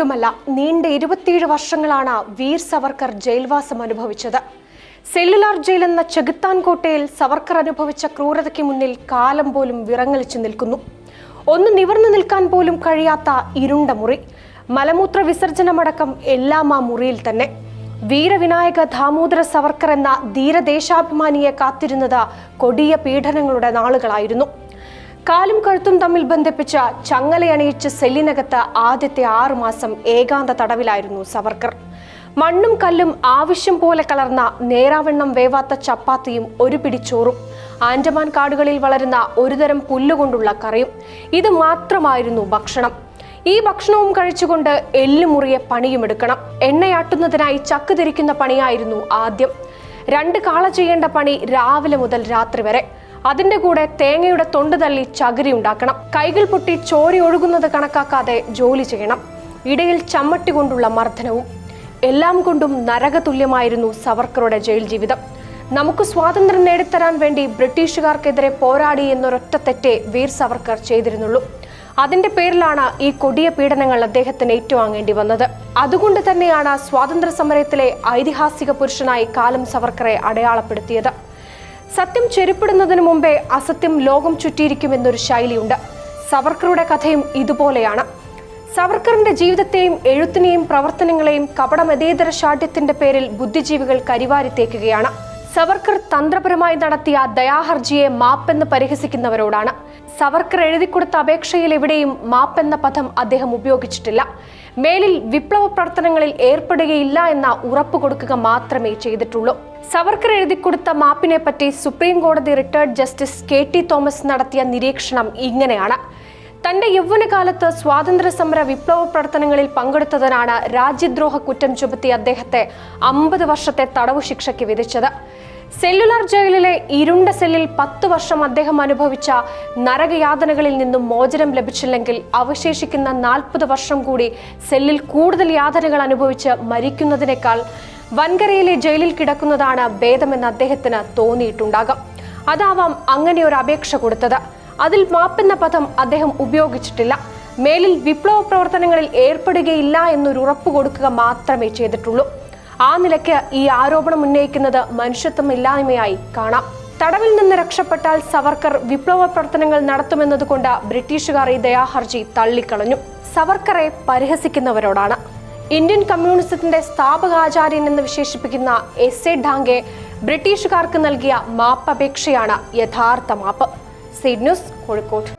രണ്ടുമല്ല നീണ്ട ഇരുപത്തിയേഴ് വർഷങ്ങളാണ് വീർ സവർക്കർ ജയിൽവാസം അനുഭവിച്ചത്. സെല്ലുലാർ ജയിൽ എന്ന ചെകുത്താൻ കോട്ടയിൽ സവർക്കർ അനുഭവിച്ച ക്രൂരതയ്ക്ക് മുന്നിൽ കാലം പോലും വിറങ്ങലിച്ചു നിൽക്കുന്നു. ഒന്ന് നിവർന്നു നിൽക്കാൻ പോലും കഴിയാത്ത ഇരുണ്ട മുറി. മലമൂത്ര വിസർജനമടക്കം എല്ലാം ആ മുറിയിൽ തന്നെ. വീരവിനായക ദാമോദര സവർക്കർ എന്ന ധീരദേശാഭിമാനിയെ കാത്തിരുന്നത് കൊടിയ പീഡനങ്ങളുടെ നാളുകളായിരുന്നു. കാലും കഴുത്തും തമ്മിൽ ബന്ധിപ്പിച്ച ചങ്ങലയണിയിച്ച് സെല്ലിനകത്ത് ആദ്യത്തെ ആറുമാസം ഏകാന്ത തടവിലായിരുന്നു സവർക്കർ. മണ്ണും കല്ലും ആവശ്യം പോലെ കലർന്ന നേരാവണ്ണം വേവാത്ത ചപ്പാത്തിയും ഒരു പിടിച്ചോറും ആൻഡമാൻ കാടുകളിൽ വളരുന്ന ഒരുതരം പുല്ലുകൊണ്ടുള്ള കറിയും. ഇത് മാത്രമായിരുന്നു ഭക്ഷണം. ഈ ഭക്ഷണവും കഴിച്ചുകൊണ്ട് എല്ലുമുറിയെ പണിയുമെടുക്കണം എണ്ണയാട്ടുന്നതിനായി ചക്ക് തിരിക്കുന്ന പണിയായിരുന്നു ആദ്യം. രണ്ട് കാള ചെയ്യേണ്ട പണി രാവിലെ മുതൽ രാത്രി വരെ. അതിന്റെ കൂടെ തേങ്ങയുടെ തൊണ്ട് തള്ളി ചകിരി ഉണ്ടാക്കണം. കൈകൾ പൊട്ടി ചോരി ഒഴുകുന്നത് കണക്കാക്കാതെ ജോലി ചെയ്യണം. ഇടയിൽ ചമ്മട്ടി കൊണ്ടുള്ള മർദ്ദനവും. എല്ലാം കൊണ്ടും നരകതുല്യമായിരുന്നു സവർക്കറുടെ ജയിൽ ജീവിതം. നമുക്ക് സ്വാതന്ത്ര്യം നേടിത്തരാൻ വേണ്ടി ബ്രിട്ടീഷുകാർക്കെതിരെ പോരാടി എന്നൊരൊറ്റ തെറ്റേ വീർ സവർക്കർ ചെയ്തിരുന്നുള്ളൂ. അതിന്റെ പേരിലാണ് ഈ കൊടിയ പീഡനങ്ങൾ അദ്ദേഹത്തിന് ഏറ്റുവാങ്ങേണ്ടി വന്നത്. അതുകൊണ്ട് തന്നെയാണ് സ്വാതന്ത്ര്യ സമരത്തിലെ ഐതിഹാസിക പുരുഷനായി കാലം സവർക്കറെ അടയാളപ്പെടുത്തിയത്. സത്യം ചെരുപ്പിടുന്നതിനു മുമ്പേ അസത്യം ലോകം ചുറ്റിയിരിക്കുമെന്നൊരു ശൈലിയുണ്ട്. സവർക്കറുടെ കഥയും ഇതുപോലെയാണ്. സവർക്കറിന്റെ ജീവിതത്തെയും എഴുത്തിനെയും പ്രവർത്തനങ്ങളെയും കപടമതേതര ശാഠ്യത്തിന്റെ പേരിൽ ബുദ്ധിജീവികൾ കരിവാരിത്തേക്കുകയാണ് സവർക്കർ തന്ത്രപരമായി നടത്തിയ ദയാഹർജിയെ മാപ്പെന്ന് പരിഹസിക്കുന്നവരോടാണ്. സവർക്കർ എഴുതിക്കൊടുത്ത അപേക്ഷയിൽ എവിടെയും മാപ്പെന്ന പദം അദ്ദേഹം ഉപയോഗിച്ചിട്ടില്ല. മേലിൽ വിപ്ലവ പ്രവർത്തനങ്ങളിൽ ഏർപ്പെടുകയില്ല എന്ന ഉറപ്പ് കൊടുക്കുക മാത്രമേ ചെയ്തിട്ടുള്ളൂ. സവർക്കർ എഴുതിക്കൊടുത്ത മാപ്പിനെ പറ്റി സുപ്രീം കോടതി retired justice K T Thomas നടത്തിയ നിരീക്ഷണം ഇങ്ങനെയാണ്. തന്റെ യൗവനകാലത്ത് സ്വാതന്ത്ര്യ സമര വിപ്ലവ പ്രവർത്തനങ്ങളിൽ പങ്കെടുത്തതിനാണ് രാജ്യദ്രോഹ കുറ്റം ചുമത്തി അദ്ദേഹത്തെ അമ്പത് വർഷത്തെ തടവു ശിക്ഷയ്ക്ക് വിധിച്ചത്. സെല്ലുലാർ ജയിലിലെ ഇരുണ്ട സെല്ലിൽ പത്ത് വർഷം അദ്ദേഹം അനുഭവിച്ച നരകയാതനകളിൽ നിന്നും മോചനം ലഭിച്ചില്ലെങ്കിൽ അവശേഷിക്കുന്ന നാൽപ്പത് വർഷം കൂടി സെല്ലിൽ കൂടുതൽ യാതനകൾ അനുഭവിച്ച് മരിക്കുന്നതിനേക്കാൾ വൻകരയിലെ ജയിലിൽ കിടക്കുന്നതാണ് ഭേദമെന്ന് അദ്ദേഹത്തിന് തോന്നിയിട്ടുണ്ടാകാം. അതാവാം അങ്ങനെ ഒരു അപേക്ഷ കൊടുത്തത്. അതിൽ മാപ്പെന്ന പദം അദ്ദേഹം ഉപയോഗിച്ചിട്ടില്ല. മേലിൽ വിപ്ലവ പ്രവർത്തനങ്ങളിൽ ഏർപ്പെടുകയില്ല എന്നൊരു ഉറപ്പ് കൊടുക്കുക മാത്രമേ ചെയ്തിട്ടുള്ളൂ. ആ നിലയ്ക്ക് ഈ ആരോപണം ഉന്നയിക്കുന്നത് മനുഷ്യത്വമില്ലായ്മയായി കാണാം. തടവിൽ നിന്ന് രക്ഷപ്പെട്ടാൽ സവർക്കർ വിപ്ലവ പ്രവർത്തനങ്ങൾ നടത്തുമെന്നതുകൊണ്ട് ബ്രിട്ടീഷുകാർ ഈ ദയാഹർജി തള്ളിക്കളഞ്ഞു. സവർക്കറെ പരിഹസിക്കുന്നവരോടാണ്. ഇന്ത്യൻ കമ്മ്യൂണിസത്തിന്റെ സ്ഥാപകാചാര്യൻ എന്ന് വിശേഷിപ്പിക്കുന്ന എസ് എ ഡാങ്കെ ബ്രിട്ടീഷുകാർക്ക് നൽകിയ മാപ്പപേക്ഷയാണ് യഥാർത്ഥ മാപ്പ്. Seed news Kozhikode.